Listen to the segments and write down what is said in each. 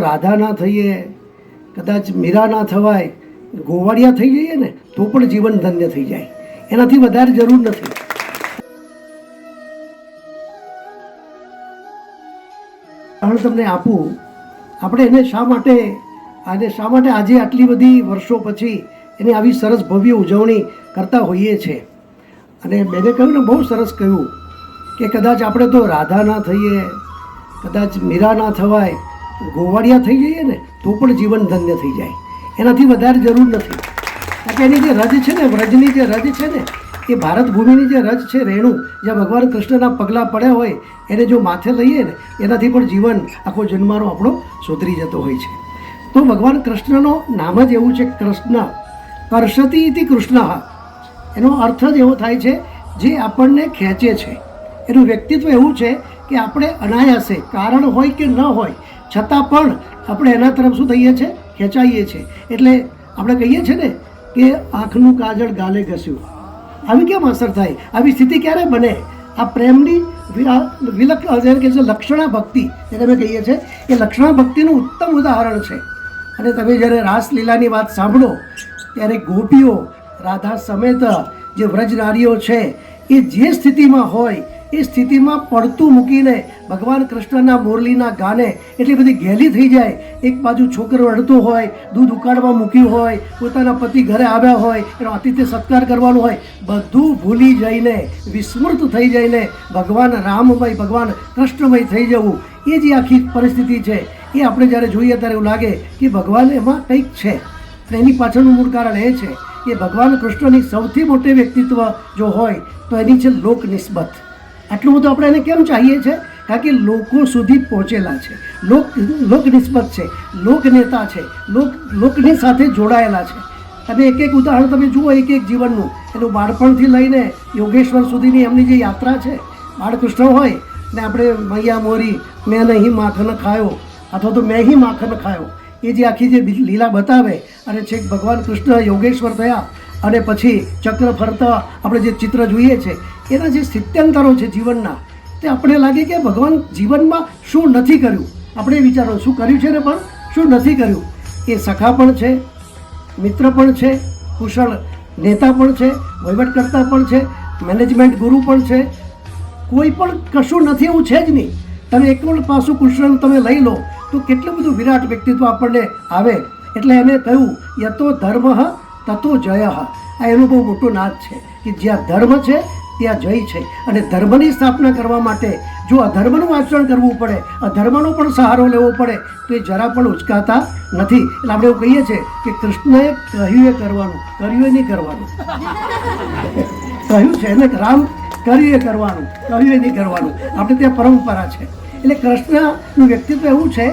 રાધા ના થઈએ, કદાચ મીરા ના થવાય, ગોવાળિયા થઈ જઈએ ને, તો પણ જીવન ધન્ય થઈ જાય. એનાથી વધારે જરૂર નથી. કારણ તમને આપું, આપણે એને શા માટે, આજે શા માટે આજે આટલી બધી વર્ષો પછી એની આવી સરસ ભવ્ય ઉજવણી કરતા હોઈએ છીએ અને બેને કહ્યું ને, બહુ સરસ કહ્યું કે કદાચ આપણે તો રાધા ના થઈએ, કદાચ મીરા ના થવાય ગોવાળિયા થઈ જઈએ ને, તો પણ જીવન ધન્ય થઈ જાય. એનાથી વધારે જરૂર નથી. કારણ કે એની જે રજ છે ને, વ્રજની જે રજ છે ને, એ ભારત ભૂમિની જે રજ છે, રેણુ, જ્યાં ભગવાન કૃષ્ણના પગલાં પડ્યા હોય, એને જો માથે લઈએ ને, એનાથી પણ જીવન આખો જન્મારો આપણો સુધરી જતો હોય છે. તો ભગવાન કૃષ્ણનો નામ જ એવું છે કૃષ્ણ. કરશતી ઇતિ કૃષ્ણ. એનો અર્થ જ એવો થાય છે, જે આપણને ખેંચે છે. એનું વ્યક્તિત્વ એવું છે કે આપણે અનાયાસે, કારણ હોય કે ન હોય છતાં પણ આપણે એના તરફ શું થઈએ છીએ ખેંચાઈએ છીએ એટલે આપણે કહીએ છીએ ને કે આંખનું કાજળ ગાલે ઘસ્યું. આવી કેમ અસર થાય? આવી સ્થિતિ ક્યારે બને? આ પ્રેમની વિલક જેને છે લક્ષણા ભક્તિ જેને અમે કહીએ છીએ એ લક્ષણા ભક્તિનું ઉત્તમ ઉદાહરણ છે. અને તમે જ્યારે રાસલીલાની વાત સાંભળો, ત્યારે ગોપીઓ, રાધા સમેત જે વ્રજનારીઓ છે, એ જે સ્થિતિમાં હોય એ સ્થિતિમાં પડતું મૂકીને ભગવાન કૃષ્ણના મોરલીના ગાને એટલી બધી ગેલી થઈ જાય. એક બાજુ છોકરો રડતો હોય, દૂધ ઉકાળવા મૂક્યું હોય, પોતાના પતિ ઘરે આવ્યા હોય, એનો આતિથ્ય સત્કાર કરવાનો હોય, બધું ભૂલી જઈને, વિસ્મૃત થઈ જઈને ભગવાન રામમય, ભગવાન કૃષ્ણમય થઈ જવું, એ જે આખી પરિસ્થિતિ છે. એ આપણે જ્યારે જોઈએ ત્યારે એવું લાગે કે ભગવાન એમાં કંઈક છે. એની પાછળનું મૂળ કારણ એ છે કે ભગવાન કૃષ્ણની સૌથી મોટી વ્યક્તિત્વ જો હોય, તો એની છે લોક નિસ્બત આટલું બધું આપણે એને કેમ ચાહીએ છીએ કારણ કે લોકો સુધી પહોંચેલા છે. લોક લોક નિસ્બત છે. લોક નેતા છે. લોક, લોકની સાથે જોડાયેલા છે. તમે એક એક ઉદાહરણ તમે જુઓ, એક એક જીવનનું. એનું બાળપણથી લઈને યોગેશ્વર સુધીની એમની જે યાત્રા છે, બાળકૃષ્ણ હોય, ને આપણે મૈયા મોરી, મેં નહીં માખન ખાયો, અથવા તો મેં હી માખણ ખાયો, એ જે આખી જે લીલા બતાવે, અને છેક ભગવાન કૃષ્ણ, યોગેશ્વર થયા અને પછી ચક્ર ફરતા આપણે જે ચિત્ર જોઈએ છે, એના જે સ્થિત્યંતરો છે જીવનના, તે આપણે લાગે કે ભગવાન જીવનમાં શું નથી કર્યું? આપણે વિચારો, શું કર્યું છે ને પણ? શું નથી કર્યું? એ સખા પણ છે, મિત્ર પણ છે, કુશળ નેતા પણ છે, વહીવટકર્તા પણ છે, મેનેજમેન્ટ ગુરુ પણ છે. કોઈ પણ કશું નથી, એવું છે જ નહીં. તમે એક પણ પાસું કુશળ તમે લઈ લો, તો કેટલું બધું વિરાટ વ્યક્તિત્વ આપણને આવે. એટલે એને કહ્યું, યતો ધર્મ તતો જય આ એનું બહુ મોટું નાદ છે કે જ્યાં ધર્મ છે, ત્યાં જય છે. અને ધર્મની સ્થાપના કરવા માટે જો અધર્મનું આચરણ કરવું પડે અધર્મનો પણ સહારો લેવો પડે, તો એ જરા પણ ઉચકાતા નથી. એટલે આપણે એવું કહીએ છીએ કે કૃષ્ણએ કહ્યું એ કરવાનું, કર્યું એ નહીં કરવાનું. કહ્યું છે ને રામ કર્યું એ કરવાનું કહ્યું એ નહીં કરવાનું. આપણે ત્યાં પરંપરા છે. એટલે કૃષ્ણનું વ્યક્તિત્વ એવું છે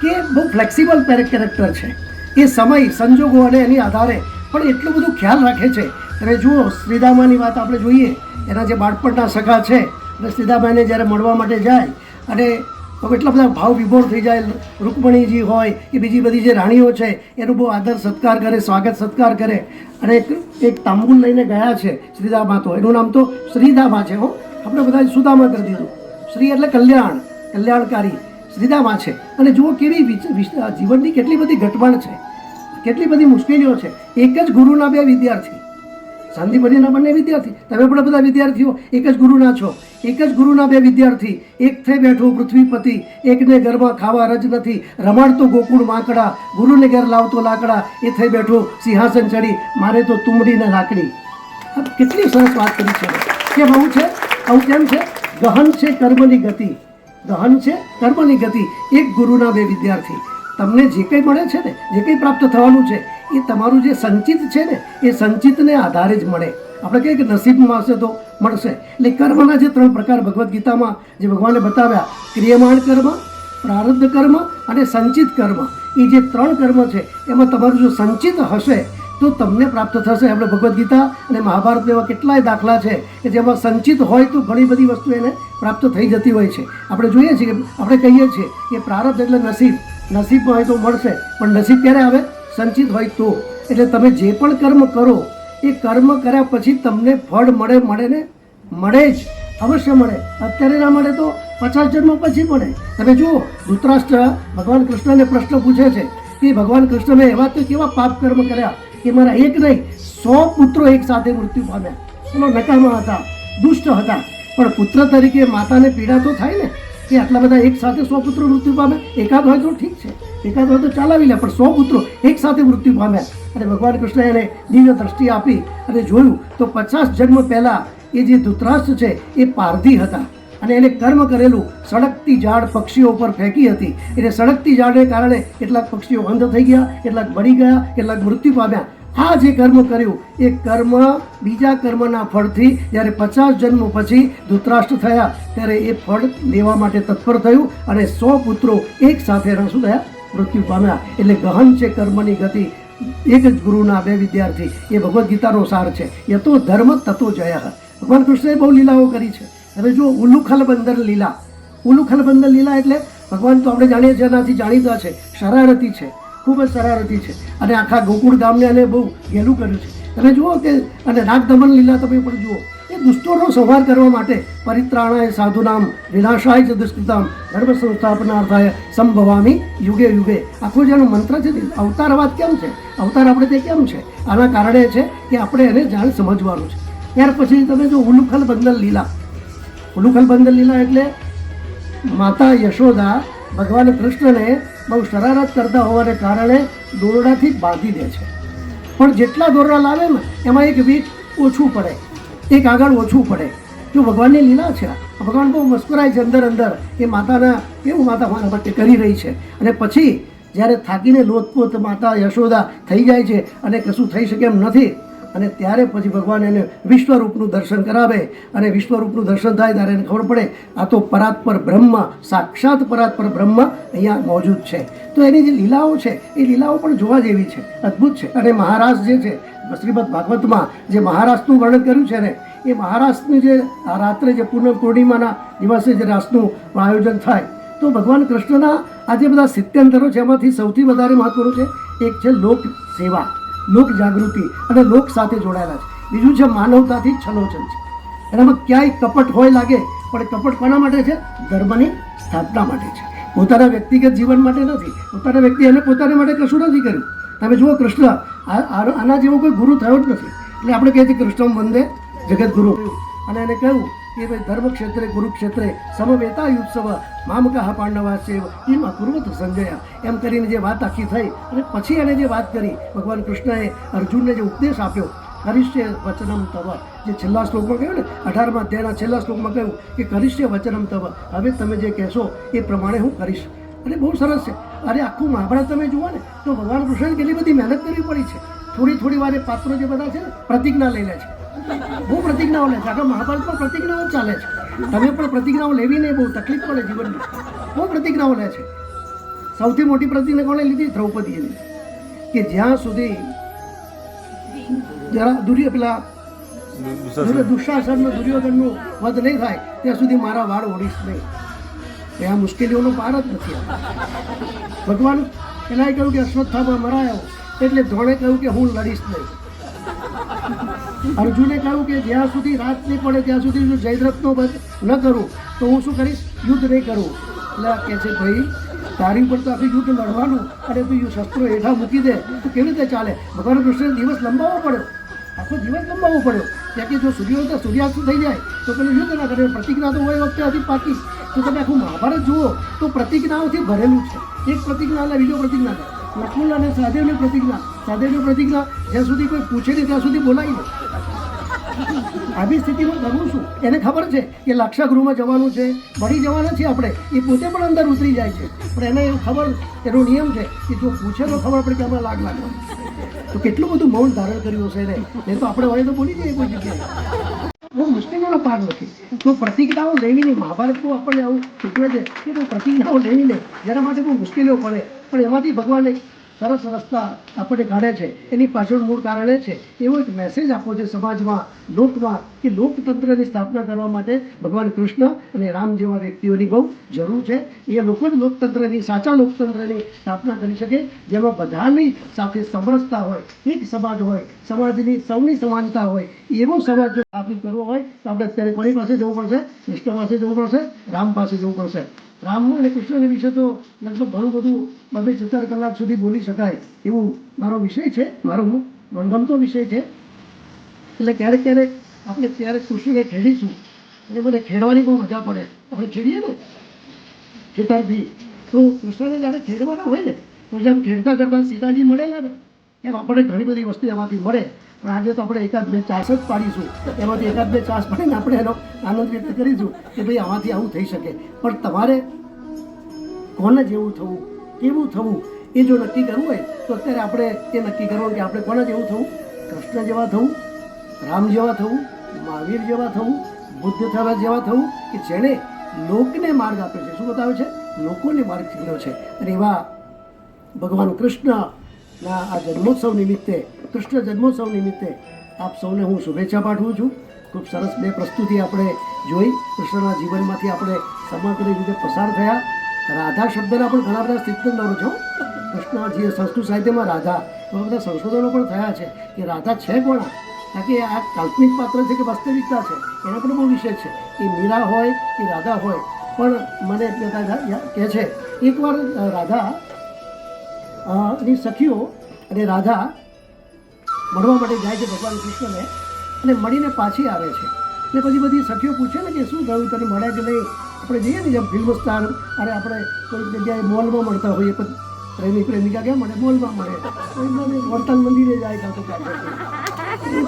કે બહુ ફ્લેક્સિબલ કેરેક્ટર છે. એ સમય, સંજોગો અને એની આધારે પણ એટલું બધું ખ્યાલ રાખે છે. તમે જુઓ, શ્રીદામાની વાત આપણે જોઈએ. એના જે બાળપણના સગા છે, અને શ્રીદામાને જ્યારે મળવા માટે જાય, અને એટલા બધા ભાવ વિભોર થઈ જાય, રૂકમણીજી હોય, કે બીજી બધી જે રાણીઓ છે, એનું બહુ આદર સત્કાર કરે, સ્વાગત સત્કાર કરે. અને એક એક તાંબુલ લઈને ગયા છે શ્રીદામા તો. એનું નામ તો શ્રીદામા છે, હો. આપણે બધા સુદામા કરી દીધું. શ્રી એટલે કલ્યાણ, કલ્યાણકારી. શ્રીદામા છે. અને જુઓ કેવી જીવનની કેટલી બધી ઘટબણ છે. કેટલી બધી મુશ્કેલીઓ છે. એક જ ગુરુના બે વિદ્યાર્થી. શાંતિપરીના બંને વિદ્યાર્થી. તમે પણ બધા વિદ્યાર્થીઓ, એક જ ગુરુના છો. એક જ ગુરુના બે વિદ્યાર્થી. એક થઈ બેઠો પૃથ્વીપતિ, એકને ઘરમાં ખાવા રજ નથી. રમાડતો ગોકુળ માકડા ગુરુને ઘેર લાવતો લાકડા, એ થઈ બેઠો સિંહાસન ચડી. મારે તો તુમડીને લાકડી. કેટલી સરસ વાત કરી છે. કેમ આવું છે? આવું કેમ છે? ગહન છે કર્મની ગતિ. ગહન છે કર્મની ગતિ. એક ગુરુના બે વિદ્યાર્થી. તમને જે કંઈ મળે છે ને, જે કંઈ પ્રાપ્ત થવાનું છે, એ તમારું જે સંચિત છે ને, એ સંચિતને આધારે જ મળે. આપણે કહીએ કે નસીબમાં હશે તો મળશે. એટલે કર્મના જે ત્રણ પ્રકાર ભગવદ્ ગીતામાં જે ભગવાને બતાવ્યા, ક્રિયમાણ કર્મ, પ્રારબ્ધ કર્મ અને સંચિત કર્મ. એ જે ત્રણ કર્મ છે, એમાં તમારું જો સંચિત હશે, તો તમને પ્રાપ્ત થશે. આપણે ભગવદ્ ગીતા અને મહાભારત એવા કેટલાય દાખલા છે, કે જેમાં સંચિત હોય તો ઘણી બધી વસ્તુ એને પ્રાપ્ત થઈ જતી હોય છે. આપણે જોઈએ છીએ કે, આપણે કહીએ છીએ કે પ્રારબ્ધ એટલે નસીબ. નસીબમાં હોય તો મળશે, પણ નસીબ ક્યારે આવે? સંચિત હોય તો. એટલે તમે જે પણ કર્મ કરો, એ કર્મ કર્યા પછી તમને ફળ મળે મળે ને? મળે જ. અવશ્ય મળે. અત્યારે ના મળે તો પચાસ જન્મ પછી મળે. તમે જુઓ, ધૃતરાષ્ટ્ર ભગવાન કૃષ્ણને પ્રશ્ન પૂછે છે કે ભગવાન કૃષ્ણ મેં એવા તો કેવા પાપ કર્મ કર્યા કે મારા એક નહીં, સો પુત્રો એક સાથે મૃત્યુ પામ્યા. એમાં નકામા હતા, દુષ્ટ હતા. પણ પુત્ર તરીકે માતાને પીડા તો થાય ને? કે આટલા બધા એક સાથે સો પુત્રો મૃત્યુ પામે? એકાદ હોય તો ઠીક છે. એકાદ હોય તો ચલાવી લે, પણ સો પુત્રો એક સાથે મૃત્યુ પામ્યા અને ભગવાન કૃષ્ણએ એને દિવ્ય દ્રષ્ટિ આપી અને જોયું તો પચાસ જન્મ પહેલાં એ જે ધૂતરાષ્ટ્ર છે, એ પારધી હતા. અને એને કર્મ કરેલું સડકતી ઝાડ પક્ષીઓ પર ફેંકી હતી. એટલે સડકતી ઝાડને કારણે કેટલાક પક્ષીઓ અંધ થઈ ગયા, કેટલાક મરી ગયા, કેટલાક મૃત્યુ પામ્યા. આ જે કર્મ કર્યું, એ કર્મ બીજા કર્મના ફળથી જ્યારે પચાસ જન્મ પછી ધૂતરાષ્ટ્ર થયા, ત્યારે એ ફળ લેવા માટે તત્પર થયું અને સો પુત્રો એક સાથે શું થયા, મૃત્યુ પામ્યા. એટલે ગહન છે કર્મની ગતિ. એક જ ગુરુના બે વિદ્યાર્થી. એ ભગવદ્ ગીતાનો સાર છે. યતો ધર્મ તતો જયા. ભગવાન કૃષ્ણએ બહુ લીલાઓ કરી છે. હવે જો ઉલ્લુખલ બંદર લીલા. ઉલુખલ બંદર લીલા એટલે ભગવાન તો આપણે જાણીએ છીએ, એનાથી જાણીતા છે. શરારતી છે. ખૂબ જ શરારતી છે. અને આખા ગોકુળ ગામને અને બહુ ગેલું કર્યું છે. તમે જુઓ કે, અને નાગદમન લીલા તમે પણ જુઓ, એ દુષ્ટોનો સંહાર કરવા માટે પરિત્રાણાય સાધુનામ, વિનાશાય ચ દુષ્કૃતામ ધર્મ સંસ્થાપનાર્થાય સંભવામી યુગે યુગે. આખો જેનો મંત્ર છે અવતાર અવતારવાદ કેમ છે? અવતાર આપણે તે કેમ છે? આના કારણે છે કે આપણે એને જાણ સમજવાનું છે. ત્યાર પછી તમે જો ઉલુખલ બંદલ લીલા. ઉલુખલ બંદલ લીલા એટલે માતા યશોદા ભગવાન કૃષ્ણને બહુ શરારત કરતા હોવાને કારણે દોરડાથી બાંધી દે છે. પણ જેટલા દોરડા લાવે ને, એમાં એક વીટ ઓછું પડે, એક આગળ ઓછું પડે. જો ભગવાનની લીલા છે ભગવાન બહુ મસ્કરાય છે અંદર અંદર, એ માતાના, કેવું માતા મારા માટે કરી રહી છે? અને પછી જ્યારે થાકીને લોથપોથ માતા યશોદા થઈ જાય છે અને કશું થઈ શકે એમ નથી અને ત્યારે પછી ભગવાન એને વિશ્વરૂપનું દર્શન કરાવે અને વિશ્વરૂપનું દર્શન થાય ત્યારે એને ખબર પડે, આ તો પરાત્પર બ્રહ્મ, સાક્ષાત પરાત્પર બ્રહ્મ અહીંયા મોજૂદ છે. તો એની જે લીલાઓ છે, એ લીલાઓ પણ જોવા જેવી છે, અદ્ભુત છે. અને મહારાષ્ટ્ર જે છે, શ્રીમદ ભાગવતમાં જે મહારાષ્ટ્રનું વર્ણન કર્યું છે ને, એ મહારાષ્ટ્રની જે રાત્રે જે પૂર્ણ પૂર્ણિમાના દિવસે જે રાસનું આયોજન થાય, તો ભગવાન કૃષ્ણના આ જે બધા સિત્યંતરો છે, એમાંથી સૌથી વધારે મહત્વનું છે, એક છે લોક સેવા. લોક જાગૃતિ અને લોક સાથે જોડાયેલા છે. બીજું છે માનવતાથી છલોછલ છે. એનામાં ક્યાંય કપટ હોય લાગે, પણ કપટ કોના માટે છે? ધર્મની સ્થાપના માટે છે. પોતાના વ્યક્તિગત જીવન માટે નથી. પોતાના વ્યક્તિ એને પોતાના માટે કશું નથી કર્યું. તમે જુઓ કૃષ્ણ આના જેવો કોઈ ગુરુ થયો જ નથી. એટલે આપણે કહીએ છીએ કૃષ્ણ વંદે જગત ગુરુ અને એને કહ્યું કે ભાઈ ધર્મ ક્ષેત્રે કુરુક્ષેત્રે સમવેતા યુત્સવ મામકા પાંડવા સેવ એમ અકુર્વત સંજય. એમ કરીને જે વાત આખી થઈ, અને પછી એને જે વાત કરી, ભગવાન કૃષ્ણએ અર્જુનને જે ઉપદેશ આપ્યો, કરિષ્ય વચનમ તવ, જે છેલ્લા શ્લોકમાં કહ્યું ને, અઢારમાં તેના છેલ્લા શ્લોકમાં કહ્યું કે કરિષ્ય વચનમ તવ. હવે તમે જે કહેશો એ પ્રમાણે હું કરીશ. અને બહુ સરસ છે. અરે આખું મહાભારત તમે જુઓ ને, તો ભગવાન કૃષ્ણને કેટલી બધી મહેનત કરવી પડી છે. થોડી થોડી વારે પાત્રો જે બધા છે ને, પ્રતિજ્ઞા લઈ લે છે. બહુ પ્રતિજ્ઞાઓ લે છે. આખા મહાભારતમાં પ્રતિજ્ઞાઓ ચાલે છે. તમે પણ પ્રતિજ્ઞાઓ લેવી નહીં બહુ તકલીફ પડે જીવનમાં બહુ પ્રતિજ્ઞાઓ લે છે. સૌથી મોટી પ્રતિજ્ઞા કોણે લીધી? દ્રૌપદીએ લીધી. કે જ્યાં સુધી જરા દુર્ય પેલા દુશાસનનો દુર્યોધનનું વધ નહીં થાય ત્યાં સુધી મારા વાળ ઓળીશ નહીં. એ આ મુશ્કેલીઓનો પાર જ નથી. ભગવાન એનાએ કહ્યું કે અશ્વત્થામાં મરાયો એટલે ધોણે કહ્યું કે હું લડીશ નહીં. અર્જુને કહ્યું કે જ્યાં સુધી રાત નહીં પડે, ત્યાં સુધી હું જયદ્રથનો વધ ન કરું, તો હું શું કરીશ? યુદ્ધ નહીં કરું. એટલે કહે છે, ભાઈ, તારી ઉપર તો આખું યુદ્ધ લડવાનું અને તું શસ્ત્રો હેઠા મૂકી દે, તો કેવી રીતે ચાલે? ભગવાન કૃષ્ણને દિવસ લંબાવવો પડ્યો. આખો દિવસ લંબાવવો પડ્યો. ત્યાં કે જો સૂર્યોદય સૂર્યાસ્ત થઈ જાય, તો પેલું યુદ્ધ ના કરે. પ્રતિજ્ઞા તો હોય વખતે હતી પાકી. તો તમે આખું મહાભારત જુઓ, તો પ્રતિજ્ઞાઓથી ભરેલું છે. એક પ્રતિજ્ઞા એટલે બીજો પ્રતિજ્ઞા લે અને સહદેવની પ્રતિજ્ઞા. સહદેવની પ્રતિજ્ઞા. જ્યાં સુધી કોઈ પૂછે નહીં, ત્યાં સુધી બોલાવી દે આવી સ્થિતિમાં કરવું શું એને ખબર છે કે લાક્ષાગૃહમાં જવાનું છે. ભણી જવાના છે આપણે. એ પોતે પણ અંદર ઉતરી જાય છે. પણ એને એવું ખબર, એનો નિયમ છે કે જો પૂછે તો ખબર પડે કે આમાં લાગ લાગવા તો કેટલું બધું મૌન ધારણ કર્યું હશે એને. એ તો આપણે વળી તો બોલી જઈએ કોઈ જગ્યાએ. બહુ મુશ્કેલીઓનો પાર નથી. તો પ્રતિજ્ઞાઓ લેવી નહીં મહાભારતનું આપણને આવું સૂચવે છે કે પ્રતિજ્ઞાઓ લેવી નહીં જેના માટે બહુ મુશ્કેલીઓ પડે. પણ એમાંથી ભગવાને સરસ રસ્તા આપણને કાઢે છે. એની પાછળ મૂળ કારણ એ છે. એવો એક મેસેજ આપવો છે સમાજમાં, લોકમાં કે લોકતંત્રની સ્થાપના કરવા માટે ભગવાન કૃષ્ણ અને રામ જેવા વ્યક્તિઓની બહુ જરૂર છે. એ લોકો જ લોકતંત્રની, સાચા લોકતંત્રની સ્થાપના કરી શકે. જેમાં બધાની સાથે સમરસતા હોય, એક સમાજ હોય, સમાજની સૌની સમાનતા હોય, એવો સમાજ જો સ્થાપિત કરવો હોય, તો આપણે અત્યારે કોની પાસે જવું પડશે? કૃષ્ણ પાસે જવું પડશે? રામ પાસે જવું પડશે? રામ અને કૃષ્ણ વિશે તો લગભગ ઘણું બધું બબે સત્તર કલાક સુધી બોલી શકાય એવું મારો વિષય છે, મારો મનગમતો વિષય છે. એટલે ક્યારેક ક્યારેક આપણે ત્યારે કૃષ્ણને ખેડીશું, અને મને ખેડવાની બહુ મજા પડે. આપણે ખેડીએ ને, ખેતરથી. તો કૃષ્ણને જ્યારે ખેડવાના હોય ને, તો જેમ ખેડતા કરતા સીતાજી મળેલા ને એમ આપણને ઘણી બધી વસ્તુ એમાંથી મળે. પણ આજે તો આપણે એકાદ બે ચાસ જ પાડીશું. એમાંથી એકાદ બે ચાસ પાડીને આપણે એનો આનંદ વ્યક્ત કરીશું કે ભાઈ આમાંથી આવું થઈ શકે. પણ તમારે કોને જેવું થવું, કેવું થવું, એ જો નક્કી કરવું હોય, તો અત્યારે આપણે એ નક્કી કરવાનું કે આપણે કોને જેવું થવું? કૃષ્ણ જેવા થવું, રામ જેવા થવું, મહાવીર જેવા થવું, બુદ્ધ થવા જેવા થવું, કે જેણે લોકને માર્ગ આપ્યો છે? શું બતાવે છે? લોકોને માર્ગ ચીંધ્યો છે. અને એવા ભગવાન કૃષ્ણના આ જન્મોત્સવ નિમિત્તે, કૃષ્ણ જન્મોત્સવ નિમિત્તે આપ સૌને હું શુભેચ્છા પાઠવું છું. ખૂબ સરસ બે પ્રસ્તુતિ આપણે જોઈ. કૃષ્ણના જીવનમાંથી આપણે સમગ્ર રીતે પસાર થયા. રાધા શબ્દના પણ ઘણા બધા સિદ્ધાંતો છો. કૃષ્ણ સંસ્કૃત સાહિત્યમાં રાધા એવા બધા સંશોધનો પણ થયા છે કે રાધા છે કોણ? કારણ કે આ કાલ્પનિક પાત્ર છે કે વાસ્તવિકતા છે? એના પણ બહુ વિષય છે. એ મીરા હોય કે રાધા હોય. પણ મને કહે છે. એકવાર રાધા ની સખીઓ અને રાધા મળવા માટે જાય છે ભગવાન કૃષ્ણને અને મળીને પાછી આવે છે. એટલે પછી બધી સખીઓ પૂછે ને કે શું થયું? તને મળે કે નહીં? આપણે જઈએ ને જેમ ફિલ્મ સ્ટાર અરે આપણે કોઈ જગ્યાએ મોલમાં મળતા હોઈએ, પણ પ્રેમી પ્રેમિકા ક્યાં મળે? મોલમાં મળે. વર્તન મંદિરે જાય કાં તો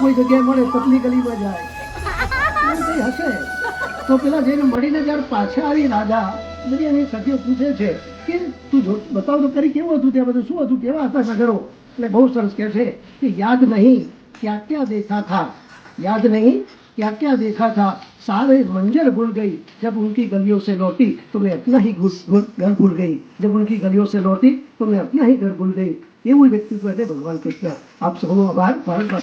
કોઈ જગ્યાએ મળે પતલી ગલીમાં જાય. કંઈ હશે તો પેલા જઈને મળીને જ્યારે પાછા આવી રાધા બધી એની સખીઓ પૂછે છે કે તું જો બતાવ તો કરી કેવું હતું ત્યાં બધું શું હતું કેવા હતા નગરો એટલે બહુ સરસ કહે છે કે યાદ નહીં ક્યાં ક્યાં દેખા થા યાદ નહીં ક્યાં ક્યાં દેખા થા सारे मंजर भूल गई जब उनकी गलियों से लौटी तो मैं अपना ही घुस घुस घर भूल गई जब उनकी गलियों से लौटी तो मैं अपना ही घर भूल गई એવું વ્યક્તિત્વ એટલે ભગવાન કૃષ્ણ આપ સૌનો આભાર ભારત